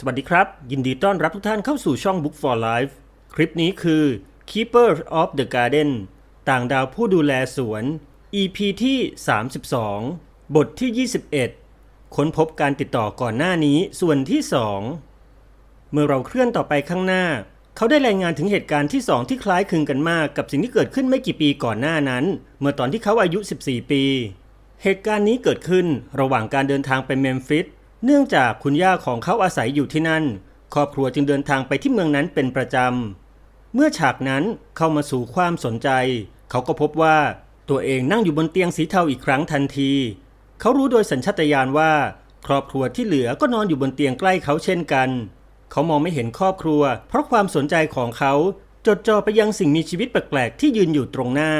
สวัสดีครับ ยินดีต้อนรับทุกท่านเข้าสู่ช่อง Book for Life คลิปนี้คือ Keeper of the Garden ต่างดาวผู้ดูแลสวน EP ที่ 32 บทที่ 21 ค้นพบการติดต่อก่อนหน้านี้ส่วนที่ 2 เมื่อเราเคลื่อนต่อไปข้างหน้า เขาได้รายงานถึงเหตุการณ์ที่สองที่คล้ายคลึงกันมากกับสิ่งที่เกิดขึ้นไม่กี่ปีก่อนหน้านั้น เมื่อตอนที่เขาอายุ 14 ปี เหตุการณ์นี้เกิดขึ้นระหว่างการเดินทางไปเมมฟิส เนื่องจากคุณย่าของเขาอาศัยอยู่ที่นั่น ครอบครัวจึงเดินทางไปที่เมืองนั้นเป็นประจำ เมื่อฉากนั้นเข้ามาสู่ความสนใจ เขาก็พบว่าตัวเองนั่งอยู่บนเตียงสีเทาอีกครั้งทันที เขารู้โดยสัญชาตญาณว่า ครอบครัวที่เหลือก็นอนอยู่บนเตียงใกล้เขาเช่นกัน เขามองไม่เห็นครอบครัว เพราะความสนใจของเขาจดจ่อไปยังสิ่งมีชีวิตแปลกๆที่ยืนอยู่ตรงหน้า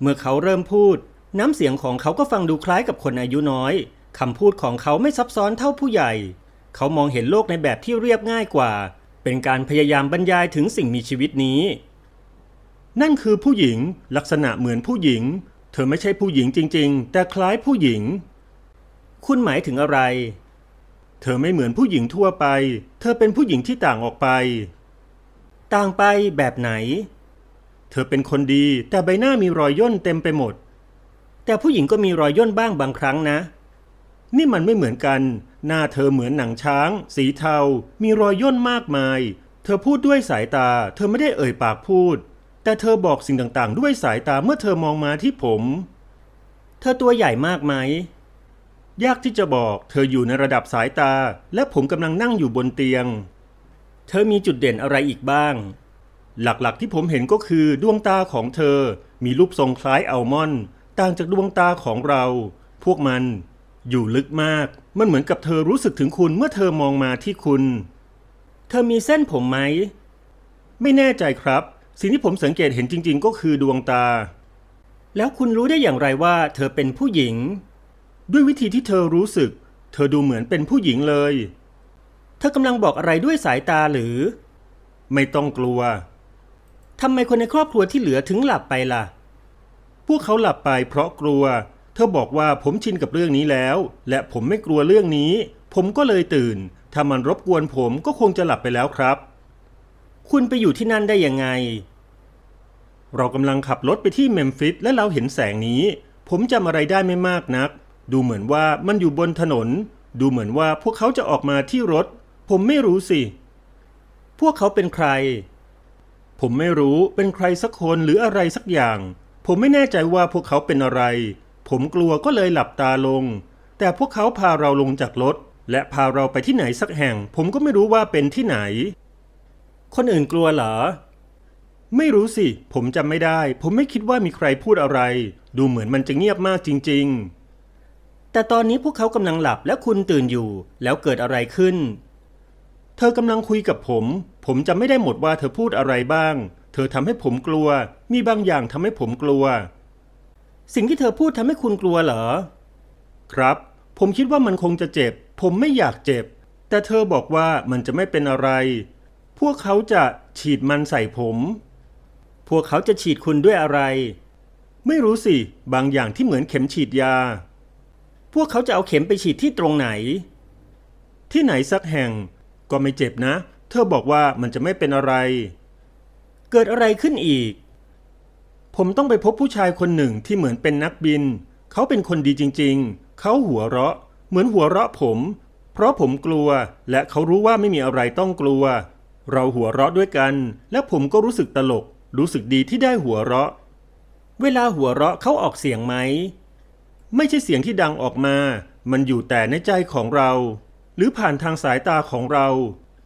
เมื่อเขาเริ่มพูด น้ำเสียงของเขาก็ฟังดูคล้ายกับคนอายุน้อย คำพูดของเขาไม่ซับซ้อนเท่าผู้ใหญ่ เขามองเห็นโลกในแบบที่เรียบง่ายกว่า เป็นการพยายามบรรยายถึงสิ่งมีชีวิตนี้ นั่นคือผู้หญิง ลักษณะเหมือนผู้หญิง เธอไม่ใช่ผู้หญิงจริง ๆ แต่คล้ายผู้หญิง คุณหมายถึงอะไร เธอไม่เหมือนผู้หญิงทั่วไป เธอเป็นผู้หญิงที่ต่างออกไป ต่างไปแบบไหน เธอเป็นคนดีแต่ใบหน้ามีรอยย่นเต็มไปหมด แต่ผู้หญิงก็มีรอยย่นบ้างบางครั้งนะ นี่มันไม่เหมือนกัน หน้าเธอเหมือนหนังช้าง สีเทา มีรอยย่นมากมาย เธอพูดด้วยสายตา เธอไม่ได้เอ่ยปากพูด แต่เธอบอกสิ่งต่างๆ ด้วยสายตาเมื่อเธอมองมาที่ผม เธอตัวใหญ่มากไหม ยากที่จะบอก เธออยู่ในระดับสายตา และผมกำลังนั่งอยู่บนเตียง เธอมีจุดเด่นอะไรอีกบ้าง หลักๆที่ผมเห็นก็คือดวงตาของเธอ มีรูปทรงคล้ายอัลมอนด์ ต่างจากดวงตาของเรา พวกมัน อยู่ลึกมาก มันเหมือนกับเธอรู้สึกถึงคุณเมื่อเธอมองมาที่คุณ เธอมีเส้นผมไหม ไม่แน่ใจครับ สิ่งที่ผมสังเกตเห็นจริง ๆ ก็คือดวงตา แล้วคุณรู้ได้อย่างไรว่าเธอเป็นผู้หญิง ด้วยวิธีที่เธอรู้สึก เธอดูเหมือนเป็นผู้หญิงเลย เธอกำลังบอกอะไรด้วยสายตาหรือ ไม่ต้องกลัวทำไมคนในครอบครัวที่เหลือถึงหลับไปล่ะ พวกเขาหลับไปเพราะกลัว เธอบอกว่าผมชินกับเรื่องนี้แล้ว และผมไม่กลัวเรื่องนี้ ผมก็เลยตื่น ถ้ามันรบกวนผมก็คงจะหลับไปแล้วครับ คุณไปอยู่ที่นั่นได้ยังไง เรากำลังขับรถไปที่เมมฟิสและเราเห็นแสงนี้ ผมจำอะไรได้ไม่มากนัก ดูเหมือนว่ามันอยู่บนถนน ดูเหมือนว่าพวกเขาจะออกมาที่รถ ผมไม่รู้สิ พวกเขาเป็นใคร ผมไม่รู้เป็นใครสักคนหรืออะไรสักอย่าง ผมไม่แน่ใจว่าพวกเขาเป็นอะไร ผมกลัวก็เลยหลับตาลง แต่พวกเขาพาเราลงจากรถ และพาเราไปที่ไหนสักแห่ง ผมก็ไม่รู้ว่าเป็นที่ไหน คนอื่นกลัวเหรอ ไม่รู้สิ ผมจำไม่ได้ ผมไม่คิดว่ามีใครพูดอะไร ดูเหมือนมันจะเงียบมากจริง ๆ แต่ตอนนี้พวกเขากำลังหลับและคุณตื่นอยู่ แล้วเกิดอะไรขึ้น เธอกำลังคุยกับผม ผมจำไม่ได้หมดว่าเธอพูดอะไรบ้าง เธอทำให้ผมกลัว มีบางอย่างทำให้ผมกลัว สิ่งที่เธอพูดทำให้คุณกลัวเหรอ ครับ ผมคิดว่ามันคงจะเจ็บ ผมไม่อยากเจ็บ แต่เธอบอกว่ามันจะไม่เป็นอะไร พวกเขาจะฉีดมันใส่ผม พวกเขาจะฉีดคุณด้วยอะไร ไม่รู้สิ บางอย่างที่เหมือนเข็มฉีดยา พวกเขาจะเอาเข็มไปฉีดที่ตรงไหน ที่ไหนสักแห่ง ก็ไม่เจ็บนะ เธอบอกว่ามันจะไม่เป็นอะไร เกิดอะไรขึ้นอีก ผมต้องไปพบผู้ชายคนหนึ่งที่เหมือนเป็นนักบิน เขาเป็นคนดีจริงๆ เขาหัวเราะ เหมือนหัวเราะผม เพราะผมกลัวและเขารู้ว่าไม่มีอะไรต้องกลัว เราหัวเราะด้วยกัน และผมก็รู้สึกตลก รู้สึกดีที่ได้หัวเราะ เวลาหัวเราะเขาออกเสียงไหม ไม่ใช่เสียงที่ดังออกมา มันอยู่แต่ในใจของเรา หรือผ่านทางสายตาของเรา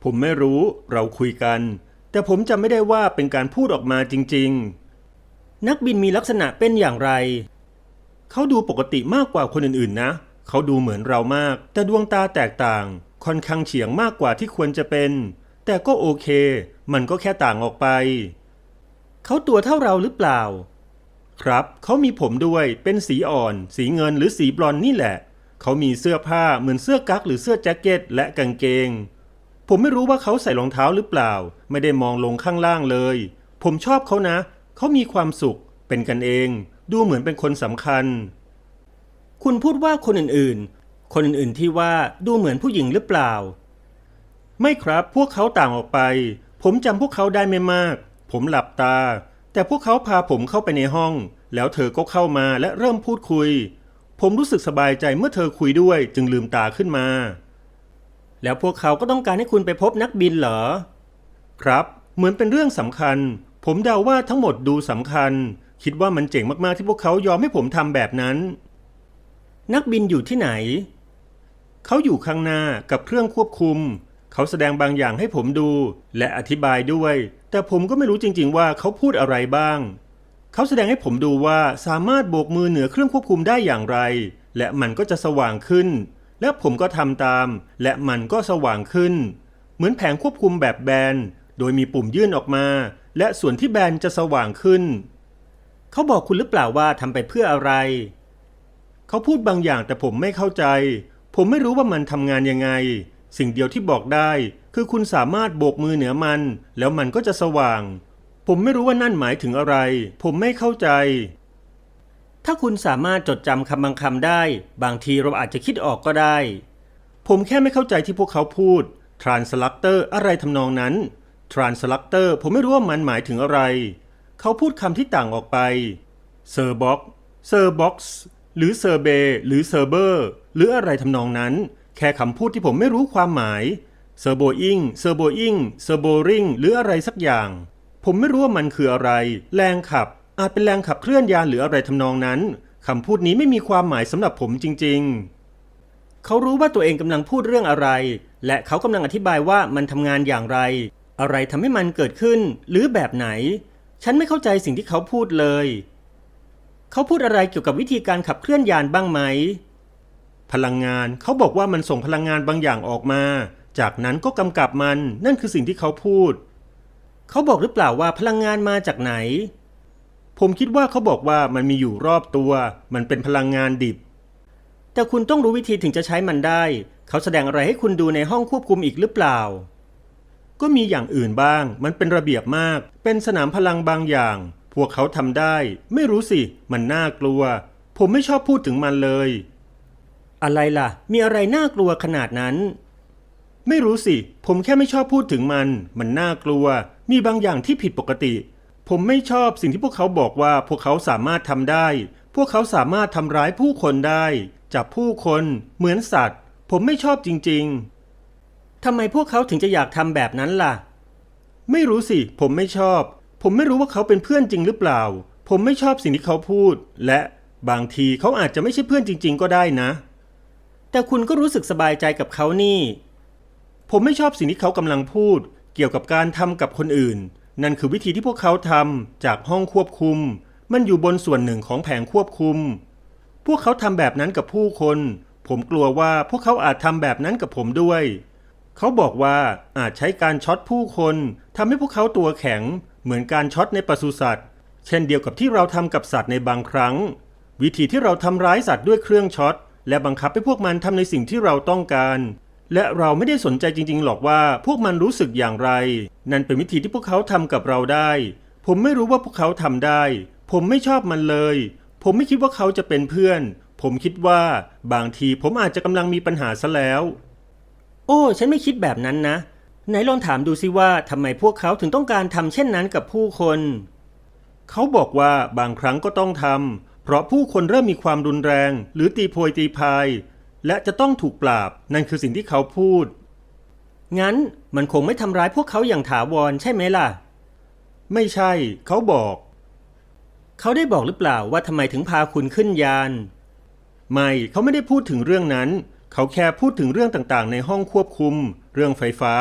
ผมไม่รู้ เราคุยกัน แต่ผมจำไม่ได้ว่าเป็นการพูดออกมาจริง ๆ นักบินมีลักษณะเป็นอย่างไร เขาดูปกติมากกว่าคนอื่นๆนะ เขาดูเหมือนเรามาก แต่ดวงตาแตกต่าง ค่อนข้างเฉียงมากกว่าที่ควรจะเป็น แต่ก็โอเค มันก็แค่ต่างออกไป เขาตัวเท่าเราหรือเปล่า ครับ เขามีผมด้วย เป็นสีอ่อน สีเงินหรือสีบลอนนี่แหละ เขามีเสื้อผ้าเหมือนเสื้อกั๊กหรือเสื้อแจ็คเก็ต และกางเกง ผมไม่รู้ว่าเขาใส่รองเท้าหรือเปล่า ไม่ได้มองลงข้างล่างเลย ผมชอบเขานะ เขามีความสุข เป็นกันเอง ดูเหมือนเป็นคนสำคัญ คุณพูดว่าคนอื่นๆ คนอื่นๆที่ว่าดูเหมือนผู้หญิงหรือเปล่า ไม่ครับพวกเขาต่างออกไป ผมจำพวกเขาได้ไม่มาก ผมหลับตา แต่พวกเขาพาผมเข้าไปในห้อง แล้วเธอก็เข้ามาและเริ่มพูดคุย ผมรู้สึกสบายใจเมื่อเธอคุยด้วยจึงลืมตาขึ้นมา แล้วพวกเขาก็ต้องการให้คุณไปพบนักบินเหรอ ครับ เหมือนเป็นเรื่องสำคัญ ผมเดาว่าทั้งหมดดูสำคัญ คิดว่ามันเจ๋งมาก ๆ ที่พวกเขายอมให้ผมทำแบบนั้น นักบินอยู่ที่ไหน เขาอยู่ข้างหน้ากับเครื่องควบคุม เขาแสดงบางอย่างให้ผมดู และอธิบายด้วย แต่ผมก็ไม่รู้จริง ๆ ว่าเขาพูดอะไรบ้าง เขาแสดงให้ผมดูว่าสามารถโบกมือเหนือเครื่องควบคุมได้อย่างไร และมันก็จะสว่างขึ้น และผมก็ทำตาม และมันก็สว่างขึ้น เหมือนแผงควบคุมแบบแบน โดยมีปุ่มยื่นออกมา และส่วนที่แบนจะสว่างขึ้น เขาบอกคุณหรือเปล่าว่าทำไปเพื่ออะไร เขาพูดบางอย่างแต่ผมไม่เข้าใจ ผมไม่รู้ว่ามันทำงานยังไง สิ่งเดียวที่บอกได้ คือคุณสามารถโบกมือเหนือมัน แล้วมันก็จะสว่าง ผมไม่รู้ว่านั่นหมายถึงอะไร ผมไม่เข้าใจ ถ้าคุณสามารถจดจำคำบางคำได้ บางทีเราอาจจะคิดออกก็ได้ ผมแค่ไม่เข้าใจที่พวกเขาพูด translator อะไรทำนองนั้น translator ผมไม่รู้ว่ามันหมายถึงอะไร เขาพูดคำที่ต่างออกไป เซอร์บ็อกเซอร์บ็อกซ์หรือเซอร์เบหรือเซอร์เบอร์หรืออะไรทำนองนั้น แค่คำพูดที่ผมไม่รู้ความหมายเซอร์โบอิงเซอร์โบอิงเซอร์โบริงหรืออะไรสักอย่าง ผมไม่รู้ว่ามันคืออะไร แรงขับ อาจเป็นแรงขับเคลื่อนยานหรืออะไรทำนองนั้นคำพูดนี้ไม่มีความหมายสำหรับผมจริง ๆ เขารู้ว่าตัวเองกำลังพูดเรื่องอะไร และเขากำลังอธิบายว่ามันทำงานอย่างไร อะไรทำให้มันเกิดขึ้นหรือแบบไหน ฉันไม่เข้าใจสิ่งที่เขาพูดเลย เขาพูดอะไรเกี่ยวกับวิธีการขับเคลื่อนยานบ้างไหม พลังงานเขาบอกว่ามันส่งพลังงานบางอย่างออกมา จากนั้นก็กำกับมันนั่นคือสิ่งที่เขาพูด เขาบอกหรือเปล่าว่าพลังงานมาจากไหน ผมคิดว่าเขาบอกว่ามันมีอยู่รอบตัว มันเป็นพลังงานดิบ แต่คุณต้องรู้วิธีถึงจะใช้มันได้ เขาแสดงอะไรให้คุณดูในห้องควบคุมอีกหรือเปล่า ก็มีอย่างอื่นบ้าง มันเป็นระเบียบมาก เป็นสนามพลังบางอย่าง พวกเขาทำได้ ไม่รู้สิ มันน่ากลัว ผมไม่ชอบพูดถึงมันเลย อะไรล่ะ มีอะไรน่ากลัวขนาดนั้น ไม่รู้สิ ผมแค่ไม่ชอบพูดถึงมัน มันน่ากลัว มีบางอย่างที่ผิดปกติ ผมไม่ชอบสิ่งที่พวกเขาบอกว่าพวกเขาสามารถทำได้ พวกเขาสามารถทำร้ายผู้คนได้ จับผู้คน เหมือนสัตว์ ผมไม่ชอบจริง ๆ ทำไมพวกเขาถึงจะอยากทำแบบนั้นล่ะ ไม่รู้สิ ผมไม่ชอบ ผมไม่รู้ว่าเขาเป็นเพื่อนจริงหรือเปล่า ผมไม่ชอบสิ่งที่เขาพูด และบางทีเขาอาจจะไม่ใช่เพื่อนจริง ๆ ก็ได้นะ แต่คุณก็รู้สึกสบายใจกับเขานี่ ผมไม่ชอบสิ่งที่เขากำลังพูด เกี่ยวกับการทำกับคนอื่น นั่นคือวิธีที่พวกเขาทำจากห้องควบคุม มันอยู่บนส่วนหนึ่งของแผงควบคุม พวกเขาทำแบบนั้นกับผู้คน ผมกลัวว่าพวกเขาอาจทำแบบนั้นกับผมด้วย เขาบอกว่าอาจใช้การช็อตผู้คนทำให้พวกเขาตัวแข็ง เหมือนการช็อตในปศุสัตว์ เช่นเดียวกับที่เราทำกับสัตว์ในบางครั้ง วิธีที่เราทำร้ายสัตว์ด้วยเครื่องช็อตและบังคับให้พวกมันทำในสิ่งที่เราต้องการ และเราไม่ได้สนใจจริงๆหรอกว่าพวกมันรู้สึกอย่างไร นั่นเป็นวิธีที่พวกเขาทำกับเราได้ ผมไม่รู้ว่าพวกเขาทำได้ ผมไม่ชอบมันเลย ผมไม่คิดว่าเขาจะเป็นเพื่อน ผมคิดว่าบางทีผมอาจจะกำลังมีปัญหาซะแล้ว โอ้ ฉันไม่คิดแบบนั้นนะ ไหนลองถามดูสิว่าทำไมพวกเขาถึงต้องการทำเช่นนั้นกับผู้คน เขาบอกว่าบางครั้งก็ต้องทำเพราะผู้คนเริ่มมีความรุนแรง หรือตีโพยตีพาย และจะต้องถูกปราบ นั่นคือสิ่งที่เขาพูด งั้นมันคงไม่ทำร้ายพวกเขาอย่างถาวรใช่ไหมล่ะ ไม่ใช่ เขาบอก เขาได้บอกหรือเปล่าว่าทำไมถึงพาคุณขึ้นยาน ไม่ เขาไม่ได้พูดถึงเรื่องนั้น เขาแค่พูดถึงเรื่องต่างๆ ในห้องควบคุม เรื่องไฟฟ้า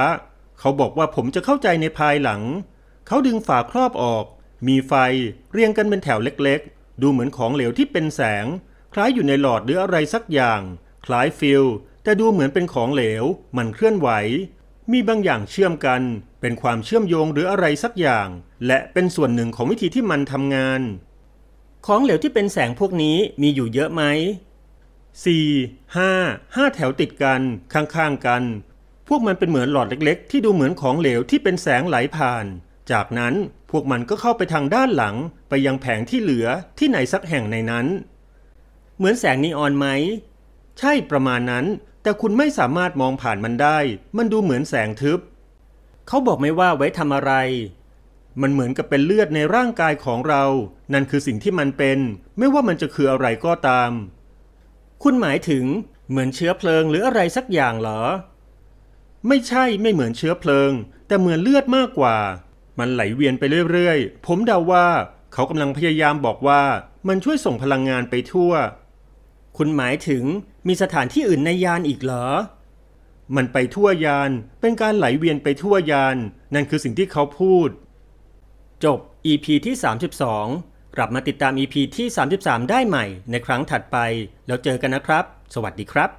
เขาบอกว่าผมจะเข้าใจในภายหลัง เขาดึงฝาครอบออก มีไฟ เรียงกันเป็นแถวเล็กๆ ดูเหมือนของเหลวที่เป็นแสง คล้ายอยู่ในหลอดหรืออะไรสักอย่าง คล้ายฟิลแต่ดูเหมือนเป็นของเหลว มันเคลื่อนไหว มีบางอย่างเชื่อมกัน เป็นความเชื่อมโยงหรืออะไรสักอย่าง และเป็นส่วนหนึ่งของวิธีที่มันทำงาน ของเหลวที่เป็นแสงพวกนี้มีอยู่เยอะไหม สี่ห้าห้าแถวติดกันข้างๆกัน พวกมันเป็นเหมือนหลอดเล็กๆ ที่ดูเหมือนของเหลวที่เป็นแสงไหลผ่าน จากนั้นพวกมันก็เข้าไปทางด้านหลังไปยังแผงที่เหลือที่ไหนสักแห่งในนั้น เหมือนแสงนีออนไหม ใช่ประมาณนั้นแแต่คุณไม่สามารถมองผ่านมันได้ มันดูเหมือนแสงทึบ เขาบอกไม่ว่าไว้ทำอะไร มันเหมือนกับเป็นเลือดในร่างกายของเรา นั่นคือสิ่งที่มันเป็น ไม่ว่ามันจะคืออะไรก็ตาม คุณหมายถึงเหมือนเชื้อเพลิงหรืออะไรสักอย่างเหรอ ไม่ใช่ไม่เหมือนเชื้อเพลิง แต่เหมือนเลือดมากกว่า มันไหลเวียนไปเรื่อยๆ ผมเดาว่าเขากำลังพยายามบอกว่ามันช่วยส่งพลังงานไปทั่ว คุณหมายถึงมีสถานที่อื่นในยานอีกเหรอ มันไปทั่วยาน เป็นการไหลเวียนไปทั่วยาน นั่นคือสิ่งที่เขาพูด จบ EP ที่ 32 กลับมาติดตาม EP ที่ 33 ได้ใหม่ในครั้งถัดไป แล้วเจอกันนะครับ สวัสดีครับ